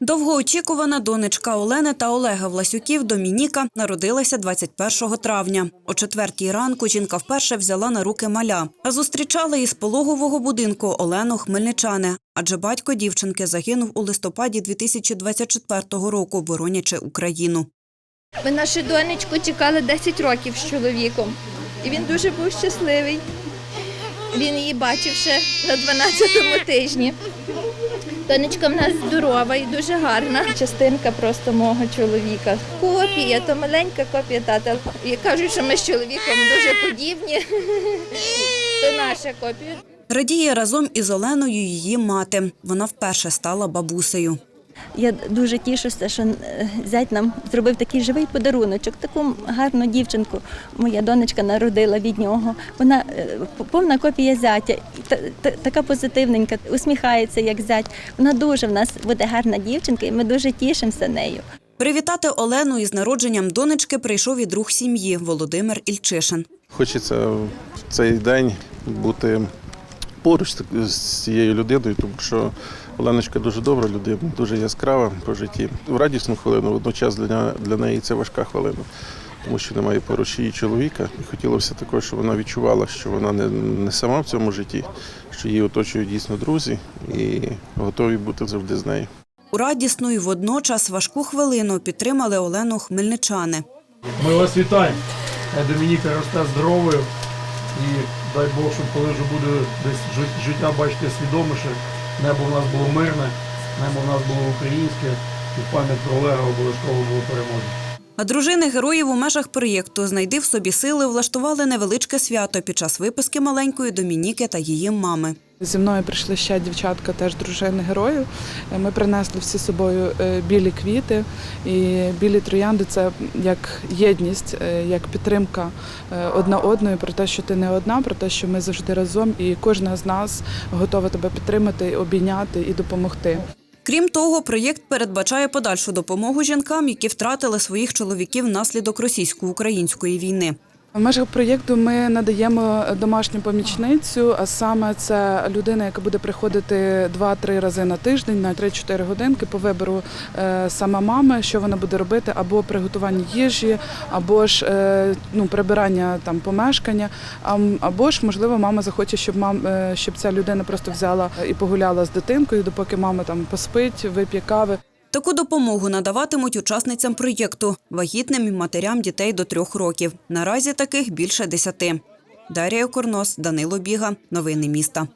Довгоочікувана донечка Олени та Олега Власюків Домініка народилася 21 травня. О четвертій ранку жінка вперше взяла на руки маля, а зустрічали із пологового будинку Олену хмельничани. Адже батько дівчинки загинув у листопаді 2024 року, боронячи Україну. Ми нашу донечку чекали 10 років з чоловіком. І він дуже був щасливий. Він її бачив ще на 12-му тижні. Донечка в нас здорова і дуже гарна. Частинка просто мого чоловіка. Копія, то маленька копія тата. І кажуть, що ми з чоловіком дуже подібні. То наша копія. Радіє разом із Оленою її мати. Вона вперше стала бабусею. Я дуже тішуся, що е, зять нам зробив такий живий подаруночок, таку гарну дівчинку. Моя донечка народила від нього. Вона е, повна копія зятя, та- та- така позитивненька, усміхається як зять. Вона дуже в нас буде гарна дівчинка, і ми дуже тішимося нею. Привітати Олену із народженням донечки прийшов і друг сім'ї Володимир Ільчишин. Хочеться в цей день бути поруч з цією людиною, тому що Оленочка дуже добра людина, дуже яскрава по житті. В радісну хвилину, водночас для, для неї це важка хвилина, тому що немає поруч її чоловіка. І хотілося також, щоб вона відчувала, що вона не, не сама в цьому житті, що її оточують дійсно друзі і готові бути завжди з нею. У радісну і водночас важку хвилину підтримали Олену хмельничани. Ми вас вітаємо. Хай Домініка росте здоровою і дай Бог, щоб коли вже буде десь життя бачити свідоміше, небо в нас було мирне, небо в нас було українське, і пам'ять про Олега обов'язково було переможне. А дружини героїв у межах проєкту Знайди в собі сили влаштували невеличке свято під час виписки маленької Домініки та її мами. Зі мною прийшли ще дівчатка, теж дружини героїв. Ми принесли всі з собою е, білі квіти. І білі троянди це як єдність, е, як підтримка е, одна одної про те, що ти не одна, про те, що ми завжди разом, і кожна з нас готова тебе підтримати, обійняти і допомогти. Крім того, проєкт передбачає подальшу допомогу жінкам, які втратили своїх чоловіків внаслідок російсько-української війни. В межах проєкту ми надаємо домашню помічницю, а саме це людина, яка буде приходити 2-3 рази на тиждень на 3-4 годинки по вибору е, саме мами, що вона буде робити, або приготування їжі, або ж е, ну, прибирання там помешкання, або ж можливо мама захоче, щоб мам е, щоб ця людина просто взяла і погуляла з дитинкою, допоки мама там поспить, вип'є кави. Таку допомогу надаватимуть учасницям проєкту вагітним і матерям дітей до трьох років. Наразі таких більше десяти. Дарія Корнос, Данило Біга. Новини міста.